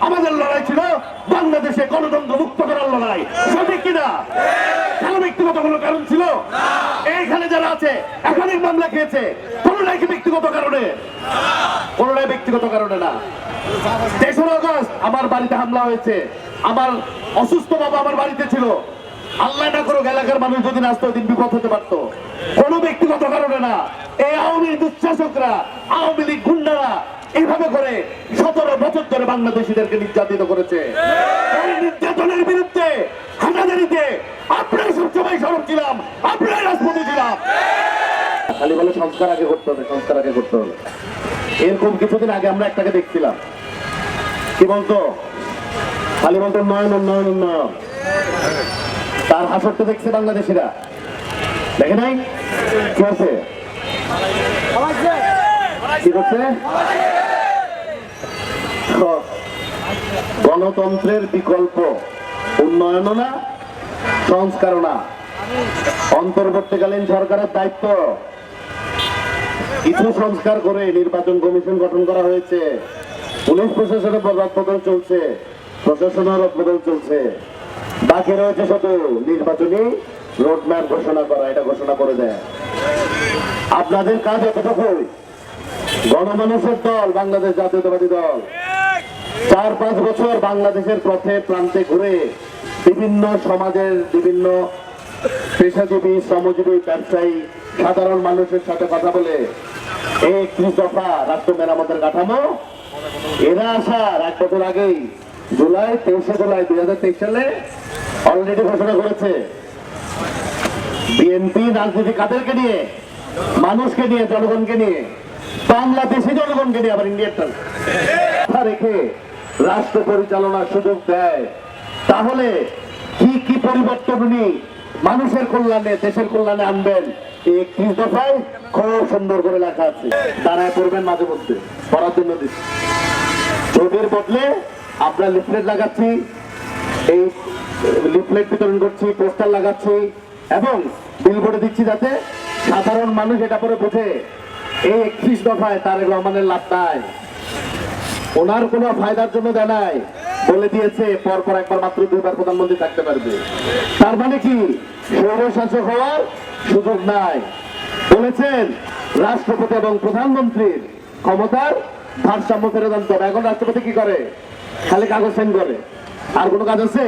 আমাদের লড়াই ছিল বাংলাদেশে গণতন্ত্র মুক্ত করার লড়াই। সঠিক কিনা? কেন ব্যক্তিগত কোনো কারণ ছিল? এইখানে যারা আছে একাধিক মামলা খেয়েছে কোনোটাই কি ব্যক্তিগত কারণে? কোনোটাই ব্যক্তিগত কারণে না। তেসরা আগস্ট আমার বাড়িতে হামলা হয়েছে। আমার অসুস্থ বাবা আমার বাড়িতে ছিল। আল্লাহ না করুক এলাকার মানুষ যদি না আসতো ওই দিন বিপদ হতে পারতো। কোনো ব্যক্তিগত কারণে না। এই আওয়ামী দুঃশাসকরা আওয়ামী লীগ গুন্ডারা এইভাবে করে সতেরো বছর ধরে বাংলাদেশিদেরকে নির্যাতিত করেছে। এই নির্যাতনের বিরুদ্ধে হানাদারিতে আপনারা সবসময় সরব ছিলাম আপনারা রাজপথে ছিলাম। খালি বলে সংস্কার আগে করতে হবে সংস্কার আগে করতে হবে। এরকম কিছুদিন আগে আমরা একটাকে দেখছিলাম। কি বলতো? খালি বলতো উন্নয়ন উন্নয়ন উন্নয়ন তার হাসরটা দেখছে বাংলাদেশিরা। দেখে নাই? কি আছে কি করছে তো, গণতন্ত্রের বিকল্প উন্নয়নও না, সংস্কারও না। অন্তর্বর্তীকালীন সরকারের দায়িত্ব। কিছু সংস্কার করে নির্বাচন কমিশন গঠন করা হয়েছে। পুলিশ প্রশাসনের বদল চলছে, প্রশাসনের বদল চলছে। বাকি রয়েছে শুধু নির্বাচনী রোডম্যাপ ঘোষণা করা, এটা ঘোষণা করে দেয়। আপনাদের কাজ এতটুকুই। গণমানুষের দল, বাংলাদেশ জাতীয়তাবাদী দল। চার পাঁচ বছর বাংলাদেশের পথে প্রান্তে ঘুরে বিভিন্ন সমাজের বিভিন্ন পেশাজীবী, শ্রমজীবী, ব্যবসায়ী, সাধারণ মানুষের সাথে কথা বলে এই একত্রিশ দফা রাষ্ট্র মেরামতের কাঠামো। এরা আসার এক বছর আগেই জুলাই, তেইশে জুলাই দুই হাজার তেইশ সালে অলরেডি ঘোষণা করেছে। বিএনপি রাজনীতি কাদেরকে নিয়ে, মানুষকে নিয়ে, জনগণকে নিয়ে, বাংলাদেশি জনগণকে নিয়ে আবার ইন্ডিয়ার রেখে রাষ্ট্র পরিচালনার সুযোগ দেয়। তাহলে কি কি পরিবর্তন উনি মানুষের কল্যাণে, দেশের কল্যাণে আনবেন? একত্রিশ দফায় খুব সুন্দর করে লেখা আছে। দাঁড়ায় পড়বেন মাঝে মধ্যে, পড়ার জন্য দিচ্ছি। বদলে আমরা লিফলেট লাগাচ্ছি, এই লিফলেট বিতরণ করছি, পোস্টার লাগাচ্ছি, এবং বিলবোর্ডে দিচ্ছি যাতে সাধারণ মানুষ এটা পরে বোঝে। এই একত্রিশ দফায় তারেক রহমানের লাভ নাই। ওনার কোনো ফায়দার জন্য দেয় বলে দিয়েছে পর পর একবার মাত্র দুইবার প্রধানমন্ত্রী থাকতে পারবে। তার মানে কি? স্বৈর শাসক হওয়ার সুযোগ নাই। বলেছেন, রাষ্ট্রপতি এবং প্রধানমন্ত্রীর ক্ষমতার ভারসাম্য ফেরত আনতে হবে। এখন রাষ্ট্রপতি কি করে? খালি কাগজ সাইন করে। আর কোনো কাজ আছে?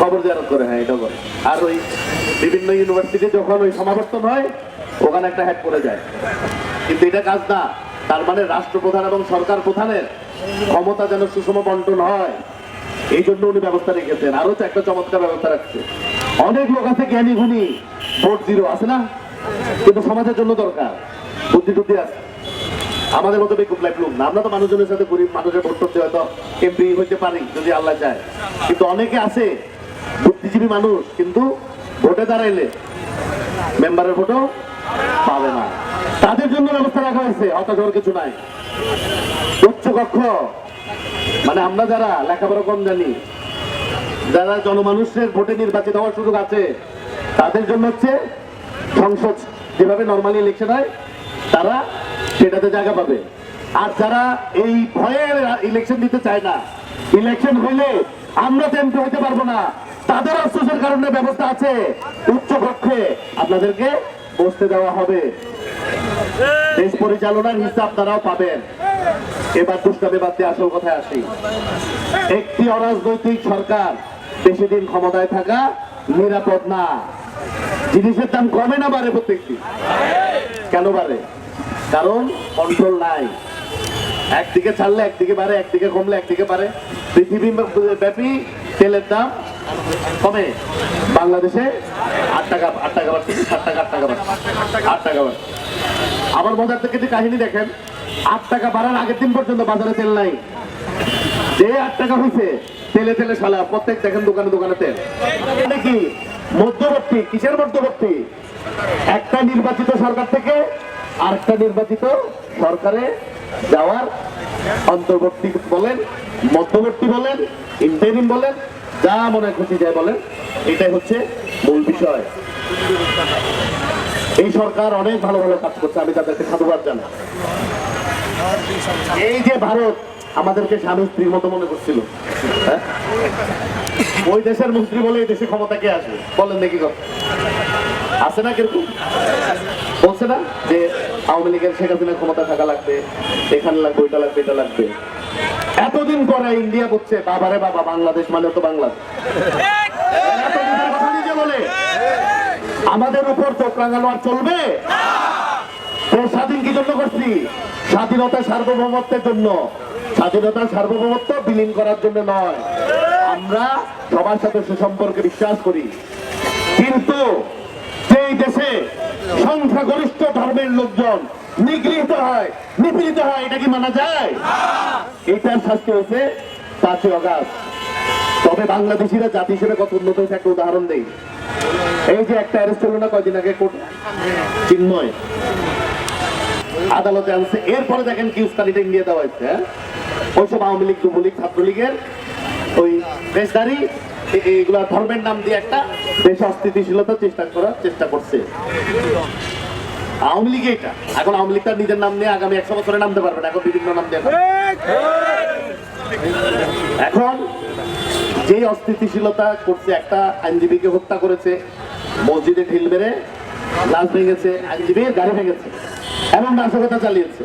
কবর জিয়ারত করে হ্যাঁ এটা করে। আর ওই বিভিন্ন ইউনিভার্সিটি যখন ওই সমাবর্তন হয়, ওখানে একটা হ্যাট পড়ে যায়। কিন্তু এটা কাজ না। তার মানে রাষ্ট্রপ্রধান এবং সরকার প্রধানের ক্ষমতা যেন সুষম বন্টন হয় এই জন্য উনি ব্যবস্থা রেখেছেন। আরও একটা চমৎকার ব্যবস্থা রাখছে। অনেক লোক আছে জ্ঞানী গুণী, ভোট জিরো আছে না? কিন্তু সমাজের জন্য দরকার, বুদ্ধি টুদ্ধি আছে। আমাদের মতো বেকুব লাইফ লোক না। আমরা তো মানুষজনের সাথে গরিব, মানুষের ভোট করতে হয়তো এমপি হইতে পারি, যদি আল্লাহ চায়। কিন্তু অনেকে আছে বুদ্ধিজীবী মানুষ, কিন্তু ভোটে দাঁড়াইলে, মেম্বারের ভোটও পাবে না। তাদের জন্য ব্যবস্থা রাখা হয়েছে হতাশ হওয়ার কিছু নাই। উচ্চ কক্ষ মানে আমরা যারা লেখাপড়া কম জানি, যারা জনমানুষের ভোটে নির্বাচিত হওয়ার সুযোগ আছে, তাদের জন্য হচ্ছে সংসদ যেভাবে নর্মালি ইলেকশন হয়, তারা সেটাতে জায়গা পাবে। আর যারা এই ভয়ে ইলেকশন দিতে চায় না ইলেকশন হইলে আমরা তো এমপি হইতে পারব না। তাদের আফসোসের কারণে ব্যবস্থা আছে, উচ্চ কক্ষে। আপনাদেরকে বসতে দেওয়া হবে। দেশ পরিচালনার হিসাব তারাও পাবেন। এবার দুষ্টামে বাদ দিয়ে আসল কথায় আসি। একটি অরাজনৈতিক সরকার বেশি দিন ক্ষমতায় থাকা নিরাপদ না। জিনিসের দাম কমে না বাড়ে প্রত্যেকটি কেন বাড়ে? কারণ কন্ট্রোল নাই। একদিকে ছাড়লে একদিকে বাড়ে, একদিকে কমলে একদিকে বাড়ে। পৃথিবী ব্যাপী তেলের দাম কমে বাংলাদেশে? আবার মজার থেকে যে কাহিনী দেখেন, আট টাকা বাড়ার আগের দিন পর্যন্ত বাজারে তেল নাই। যে আট টাকা হয়েছে তেলে তেলে সালা প্রত্যেক দেখেন দোকানে দোকানে তেল। এটা কি? মধ্যবর্তী, কিসের মধ্যবর্তী? একটা নির্বাচিত সরকার থেকে আরেকটা নির্বাচিত সরকারে যাওয়ার অন্তর্বর্তী বলেন, মধ্যবর্তী বলেন ইন্টারিম বলেন যা মনে খুশি যায় বলেন, এটাই হচ্ছে মূল বিষয়। এই সরকার অনেক ভালো ভালো কাজ করছে, আমি তাদেরকে সাধুবাদ জানাই। এই যে ভারত আমাদেরকে স্বামী স্ত্রীর মতো মনে করছিল হ্যাঁ? ওই দেশের মন্ত্রী বলে এই দেশে ক্ষমতা কে আসবে? বলেন দেখি আছে না কীরকম? বলছে না যে আওয়ামী লীগের শেখ হাসিনা ক্ষমতা থাকা লাগবে, এখানে লাগবে, ওইটা লাগবে, এটা লাগবে। এতদিন পরে ইন্ডিয়া বলছে বাবারে বাবা, বাংলাদেশ মানে তো বাংলাদেশ। বলে, আমাদের উপর চোখ রাঙানো আর চলবে? স্বাধীন কি জন্য করছি? স্বাধীনতা সার্বভৌমত্বের জন্য। স্বাধীনতা সার্বভৌমত্ব বিলীন করার জন্য নয়। আমরা সবার সাথে সুসম্পর্কে বিশ্বাস করি। কিন্তু যেই দেশে সংখ্যাগরিষ্ঠ ধর্মের লোকজন নিগৃহীত হয়, নিপীড়িত হয়, এটা কি মানা যায়? এটার শাস্তি হয়েছে পাঁচই অগাস্ট। তবে বাংলাদেশিরা জাতি হিসেবে কত উন্নত হয়েছে একটা উদাহরণ দেই। এই যে একটা অ্যারেস্ট হলো না কয়দিন আগে কোর্ট? চিন্ময়। আদালতে আনছে। এরপরে দেখেন কি উস্কানিটা ইন্ডিয়া দেওয়া হয়েছে হ্যাঁ? ওইসব আওয়ামী লীগ, যুবলীগ, ছাত্রলীগের ওই দেশদারি এ- এইগুলা ধর্মের নাম দিয়ে একটা দেশ অস্থিতিশীলতা চেষ্টা করার চেষ্টা করছে। আওয়ামী লীগ এটা। এখন আওয়ামী লীগ তার নিজের নাম নিয়ে আগামী একশো বছরে নামতে পারবে না, এখন বিভিন্ন নাম দিয়ে এখন যে অস্থিতিশীলতা করছে, একটা আইনজীবীকে হত্যা করেছে, মসজিদে ঢিল মেরে লাশ ভেঙেছে আইনজীবী গাড়ি ভেঙেছে এবং নাশকতা চালিয়েছে।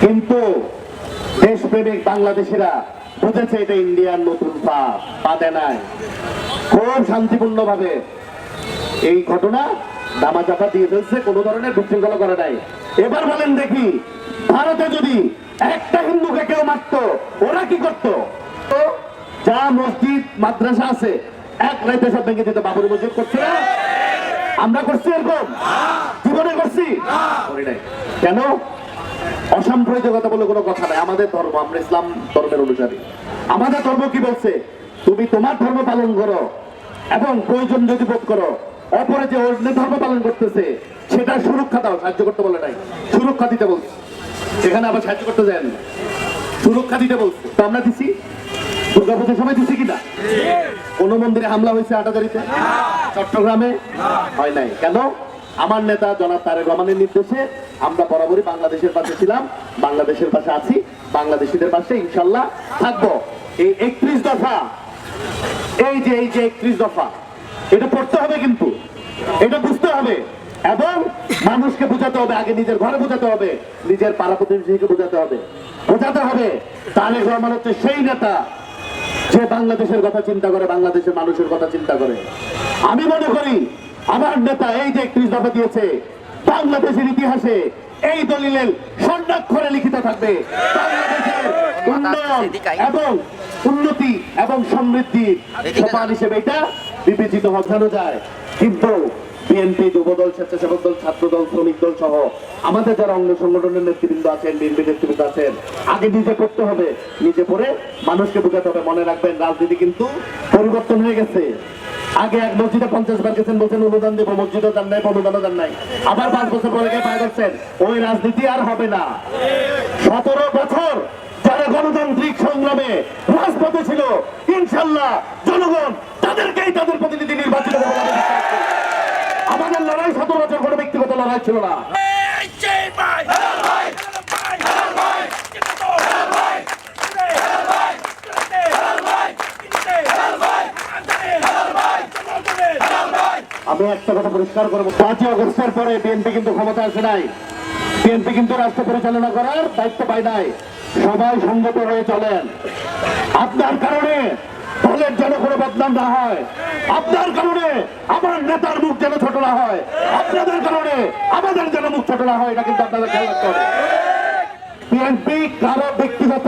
কিন্তু দেশপ্রেমিক বাংলাদেশিরা বুঝেছে এটা ইন্ডিয়ার নতুন পা পা নাই। খুব শান্তিপূর্ণ ভাবে এই ঘটনা দামা চাপা দিয়ে ফেলছে কোনো ধরনের বিশৃঙ্খলা করে নাই। এবার বলেন দেখি ভারতে যদি একটা হিন্দুকে কেউ মারত ওরা কি করত? যা মসজিদ মাদ্রাসা আছে এক রাইতে সব ভেঙে দিতে বাবুর মসজিদ করছে আমরা করছি এরকম? জীবনে করছি? কেন? অসাম্প্রদায়িকতা বলে কোনো কথা নাই। আমাদের ধর্ম আমরা ইসলাম ধর্মের অনুসারী। আমাদের ধর্ম কি বলছে? তুমি তোমার ধর্ম পালন করো এবং প্রয়োজন যদি বোধ করো অপরে যে অন্য ধর্ম পালন করতেছে সেটা সুরক্ষা দাও সাহায্য করতে বলে নাই। সুরক্ষা দিতে বলছে। এখানে আবার সাহায্য করতে দেন সুরক্ষা দিতে বলছে। তো আমরা দিছি? দুর্গাপুজোর সময় দিছি কিনা কোন মন্দিরে হামলা হয়েছে আটাদারিতে চট্টগ্রামে? হয় নাই। কেন? আমার নেতা জনাব তারেক রহমানের নির্দেশে আমরা বরাবরই বাংলাদেশের পাশে ছিলাম, বাংলাদেশের পাশে আছি, বাংলাদেশিদের পাশে ইনশাল্লাহ থাকব। এই একত্রিশ দফা, এই যে এই যে একত্রিশ দফা, এটা পড়তে হবে কিন্তু, এটা বুঝতে হবে। এবং মানুষকে বোঝাতে হবে, আগে নিজের ঘরে বোঝাতে হবে, নিজের পাড়া প্রতিবেশীকে বোঝাতে হবে। বোঝাতে হবে, তারেক রহমান হচ্ছে সেই নেতা যে বাংলাদেশের কথা চিন্তা করে বাংলাদেশের মানুষের কথা চিন্তা করে। আমি মনে করি আমার নেতা এই যে একত্রিশ দফা দিয়েছে বাংলাদেশের ইতিহাসে এই দলিলের স্বর্ণাক্ষরে লিখিত থাকবে। বাংলাদেশের উন্নয়ন এবং উন্নতি এবং সমৃদ্ধি সোপান হিসেবে এটা বিবেচিত হঠানো যায়। কিন্তু বিএনপি যুবদল, স্বেচ্ছাসেবক দল, ছাত্র দল, শ্রমিক দল সহ আমাদের যারা অঙ্গ সংগঠনের নেতৃবৃন্দ আছেন, বিএনপি নেতৃবৃন্দ আছেন, আগে নিজে পড়তে হবে, নিজে পড়ে মানুষকে বোঝাতে হবে, মনে রাখবেন, রাজনীতি কিন্তু পরিবর্তন হয়ে গেছে। আগে এক মসজিদে পঞ্চাশ বার গেছেন, বলছেন অনুদান দেবো, মসজিদও দেন নাই, অনুদানও যান নাই। আবার পাঁচ বছর পরে গিয়ে পায় করছেন ওই রাজনীতি আর হবে না। সতেরো বছর গণতান্ত্রিক সংগ্রামে রাজপথে ছিল ইনশাল্লাহ জনগণ তাদেরকেই তাদের প্রতিনিধি নির্বাচিত আমি আমাদের লড়াই সতেরো বছর কোনো ব্যক্তিগত লড়াই ছিল না। আমি একটা কথা পরিষ্কার করব। পাঁচই অগস্টের পরে বিএনপি কিন্তু ক্ষমতা আসে নাই। বিএনপি কিন্তু রাষ্ট্র পরিচালনা করার দায়িত্ব পায় নাই। সবাই সংগত হয়ে চলেন। আপনার কারণে দলের যেন কোনো বদনাম না হয়। আপনার কারণে আমার নেতার মুখ যেন ছোট না হয়। আপনাদের কারণে আমাদের যেন মুখ ছোট না হয়, এটা কিন্তু আপনাদের খেয়াল রাখতে হবে। বিএনপি কারও ব্যক্তিগত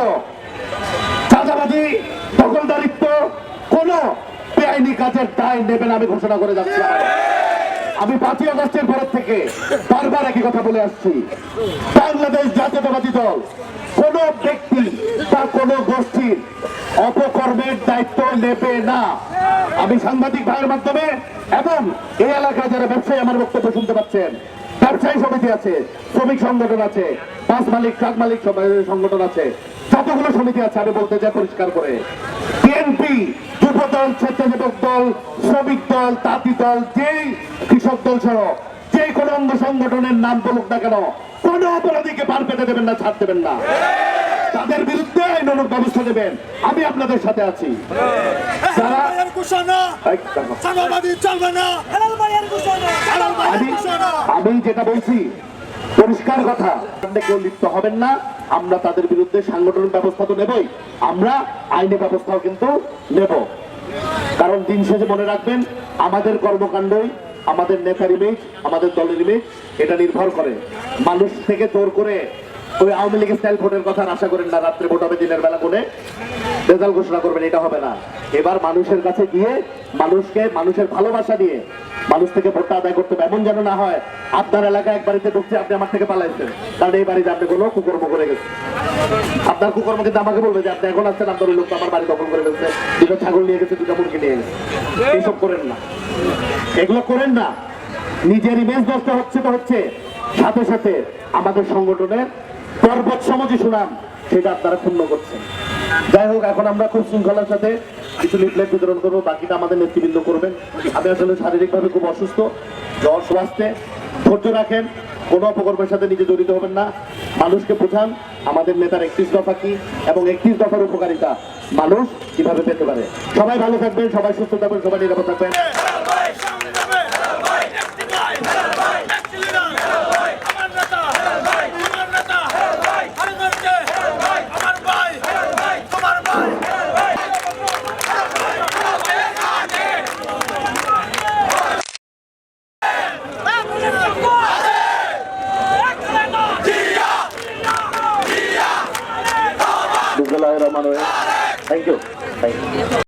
চাঁদাবাজি, দখলদারিত্ব কোন বেআইনি কাজের দায় নেবে না আমি ঘোষণা করে যাচ্ছি। আমি পাঁচই আগস্টের পরের থেকে বারবার একই কথা বলে আসছি। বাংলাদেশ জাতীয়তাবাদী দল কোন ব্যক্তি বা কোন গোষ্ঠীর অপকর্মের দায়িত্ব নেবে না। আমি সাংবাদিক ভাইয়ের মাধ্যমে এবং এই এলাকায় যারা ব্যবসায়ী আমার বক্তব্য শুনতে পাচ্ছেন, ব্যবসায়ী সমিতি আছে, শ্রমিক সংগঠন আছে, বাস মালিক, ট্রাক মালিক সংগঠন আছে, যতগুলো সমিতি আছে আমি বলতে চাই পরিষ্কার করে। বিএনপি যুব দল স্বেচ্ছাসেবক দল, শ্রমিক দল, তাঁতি দল, যেই কৃষক দল সহ যে কোনো অঙ্গ সংগঠনের নাম বলুক না কেন, কোন অপরাধীকে পার পেতে দেবেন না, ছাড় দেবেন না। তাদের বিরুদ্ধে আইনানুগ ব্যবস্থা নেবেন। আমি আপনাদের সাথে আছি। আমি যেটা বলছি, পরিষ্কার কথা। কেউ লিপ্ত হবেন না। আমরা তাদের বিরুদ্ধে সাংগঠনিক ব্যবস্থা তো নেবই। আমরা আইনি ব্যবস্থাও কিন্তু নেব। কারণ দিন শেষে মনে রাখবেন, আমাদের কর্মকাণ্ডই আমাদের নেতার ইমেজ আমাদের দলের ইমেজ এটা নির্ভর করে। মানুষ থেকে জোর করে ওই আওয়ামী লীগের স্টাইল ভোটের কথা আশা করেন না, রাত্রে ভোট হবে দিনের বেলা করে রেজাল্ট ঘোষণা করবেন, এটা হবে না। এবার মানুষের কাছে গিয়ে, মানুষকে, মানুষের ভালোবাসা দিয়ে, মানুষ থেকে ভোটটা আদায় করতে হবে। এমন যেন না হয়, আপনার এলাকায় এক বাড়িতে ঢুকছে, আপনি আমার থেকে পালাইছেন। কারণ এই বাড়িতে আপনি কোনো কুকর্ম করে গেছেন। আপনার কুকর্ম কিন্তু আমাকে বলবে যে, আপনি এখন আসছেন আপনার লোক আমার বাড়ি দখল করে ফেলছে। দুটো ছাগল নিয়ে গেছে, দুটো মুরগি নিয়ে গেছে। এইসব করেন না। এগুলো করেন না। নিজের ইমেজ নষ্ট হচ্ছে তো হচ্ছে। সাথে সাথে আমাদের সংগঠনের পর্বত সমাজে সুনাম, সেটা আপনারা পূর্ণ করছেন। যাই হোক, এখন আমরা খুব শৃঙ্খলার সাথে কিছু লিফলেট বিতরণ করব, বাকিটা আমাদের নেতৃবৃন্দ করবেন। আমি আসলে শারীরিকভাবে খুব অসুস্থ, জ্বর স্বাস্থ্যে ধৈর্য রাখেন, কোনো অপকর্মের সাথে নিজে জড়িত হবেন না। মানুষকে বোঝান, আমাদের নেতার একত্রিশ দফা কি এবং একত্রিশ দফার উপকারিতা মানুষ কীভাবে পেতে পারে। সবাই ভালো থাকবেন, সবাই সুস্থ থাকবেন, সবাই নিরাপদ থাকবেন।